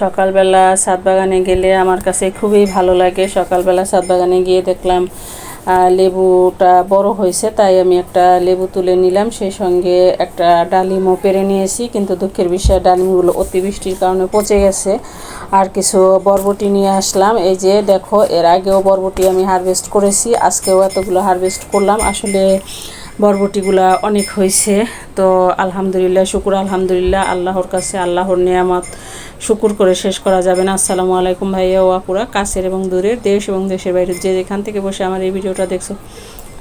সকালবেলা ছাদ বাগানে গেলে আমার কাছে খুবই ভালো লাগে। সকালবেলা ছাদ বাগানে গিয়ে দেখলাম লেবুটা বড় হয়েছে, তাই আমি একটা লেবু তুলে নিলাম। সেই সঙ্গে একটা ডালিমও পেরে নিয়েছি, কিন্তু দুঃখের বিষয়, ডালিমগুলো অতিবৃষ্টির কারণে পচে গেছে। আর কিছু বরবটি নিয়ে আসলাম। এই যে দেখো, এর আগেও বরবটি আমি হারভেস্ট করেছি, আজকেও এতগুলো হারভেস্ট করলাম। আসলে বরবটিগুলা অনেক হয়েছে। তো আলহামদুলিল্লাহ, শুকুর আলহামদুলিল্লাহ। আল্লাহর কাছে আল্লাহর নিয়ামত শুকুর করে শেষ করা যাবে না। আসসালামু আলাইকুম ভাইয়া ও আপুরা, কাছের এবং দূরের দেশ এবং দেশের বাইরে। যে যেখান থেকে বসে আমার এই ভিডিওটা দেখছ,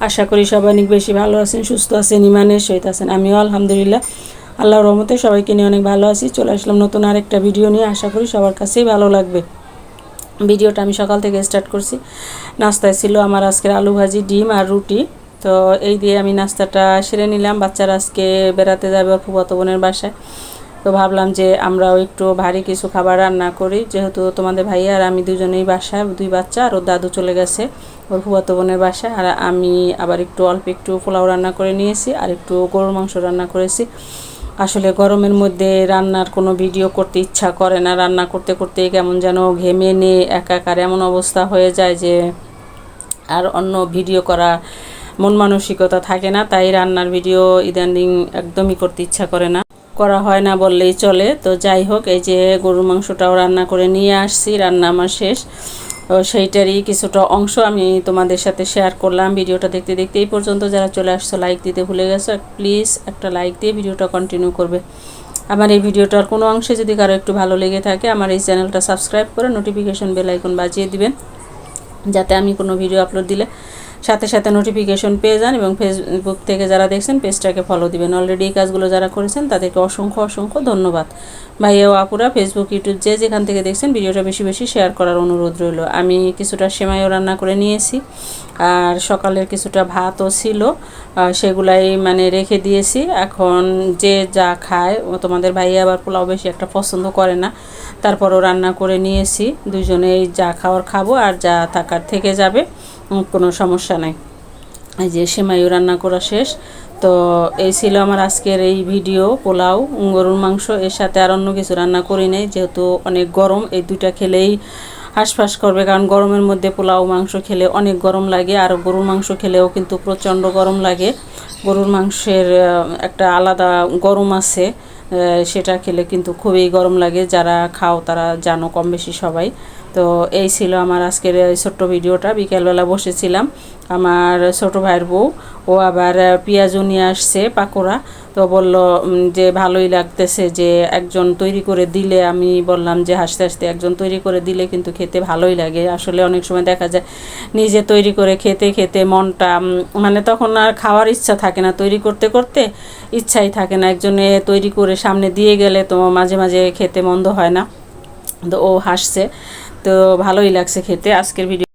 আশা করি সবাই অনেক বেশি ভালো আছেন, সুস্থ আছেন ইমানের সহিত আছেন। আমিও আলহামদুলিল্লাহ আল্লাহর রহমতে সবাইকে নিয়ে অনেক ভালো আছি। চলে আসলাম নতুন আরেকটা ভিডিও নিয়ে। আশা করি সবার কাছেই ভালো লাগবে। ভিডিওটা আমি সকাল থেকে স্টার্ট করছি। নাস্তায় ছিল আমার আজকের আলু ভাজি, ডিম আর রুটি। তো এই দিয়ে আমি নাস্তাটা সেরে নিলাম। বাচ্চারা আজকে বেড়াতে যাবে ওর ফুফাতো বোনের বাসায়। তো ভাবলাম যে আমরাও একটু ভারী কিছু খাবার রান্না করি। যেহেতু তোমাদের ভাইয়া আর আমি দুজনেই বাসায়, দুই বাচ্চা আর ওর দাদু চলে গেছে ওর ফুফাতো বোনের বাসায়। আর আমি আবার একটু অল্প একটু পোলাও রান্না করে নিয়েছি আর একটু গরুর মাংস রান্না করেছি। আসলে গরমের মধ্যে রান্নার কোনো ভিডিও করতে ইচ্ছা করে না। রান্না করতে করতে কেমন যেন ঘেমে নিয়ে একাকার এমন অবস্থা হয়ে যায় যে আর অন্য ভিডিও করা মন মানসিকতা থাকে না, তাই রান্নার ভিডিও ইদানিং একদমই করতে ইচ্ছা করে না। করা হয় না বললেই চলে। তো যাই হোক, এই যে গরুর মাংসটাও রান্না করে নিয়ে আসছি, রান্না আমার শেষ। সেইটারই কিছুটা অংশ আমি তোমাদের সাথে শেয়ার করলাম। ভিডিওটা দেখতে দেখতে এই পর্যন্ত যারা চলে আসছো লাইক দিতে ভুলে গেছো প্লিজ একটা লাইক দিয়ে ভিডিওটা কন্টিনিউ করবে। আমার এই ভিডিওটার কোনো অংশে যদি কারও একটু ভালো লেগে থাকে, আমার এই চ্যানেলটা সাবস্ক্রাইব করে নোটিফিকেশন বেল আইকন বাজিয়ে দিবেন। যাতে আমি কোনো ভিডিও আপলোড দিলে সাথে সাথে নোটিফিকেশন পেয়ে যান এবং ফেসবুক থেকে যারা দেখছেন পেজটাকে ফলো দিবেন। অলরেডি এই কাজগুলো যারা করেছেন, তাদেরকে অসংখ্য অসংখ্য ধন্যবাদ। ভাইয়া ও আপুরা ফেসবুক ইউটিউব যে যেখান থেকে দেখছেন, ভিডিওটা বেশি বেশি শেয়ার করার অনুরোধ রইল। আমি কিছুটা সেমাইও রান্না করে নিয়েছি। আর সকালের কিছুটা ভাতও ছিল। সেগুলাই মানে রেখে দিয়েছি। এখন যে যা খায়, ও তোমাদের ভাইয়া আবার পোলাও বেশি একটা পছন্দ করে না। তারপরও রান্না করে নিয়েছি। দুজনেই যা খাওয়ার খাব আর যা থাকার থেকে যাবে। কোনো সমস্যা নাই। এই যে সেমাইও রান্না করা শেষ। তো এই ছিল আমার আজকের এই ভিডিও, পোলাও, গরুর মাংস, এর সাথে আর অন্য কিছু রান্না করি নাই, যেহেতু অনেক গরম, এই দুইটা খেলেই হাঁসফাঁস করবে, কারণ গরমের মধ্যে পোলাও, মাংস খেলে অনেক গরম লাগে, আর গরুর মাংস খেলেও কিন্তু প্রচণ্ড গরম লাগে। গরুর মাংসের একটা আলাদা গরম আছে সেটা খেলে কিন্তু খুবই গরম লাগে। যারা খাও তারা জানো কম বেশি সবাই। তো এই ছিল আমার আজকের ছোট্ট ভিডিওটা। বিকেলবেলা বসেছিলাম আমার ছোট ভাইয়ের বউ। ও আবার পেঁয়াজও নিয়ে আসছে পাকোড়া। তো বলল যে ভালোই লাগতেছে যে একজন তৈরি করে দিলে, আমি বললাম যে হাসতে হাসতে একজন তৈরি করে দিলে কিন্তু খেতে ভালোই লাগে। আসলে অনেক সময় দেখা যায়, নিজে তৈরি করে খেতে খেতে মনটা মানে তখন আর খাওয়ার ইচ্ছা থাকে না তৈরি করতে করতে, ইচ্ছাই থাকে না। একজনে তৈরি করে সামনে দিয়ে গেলে তো মাঝে মাঝে খেতে মন্দ হয় না। তো ও হাসছে। তো ভালোই লাগছে খেতে। আজকের ভিডিও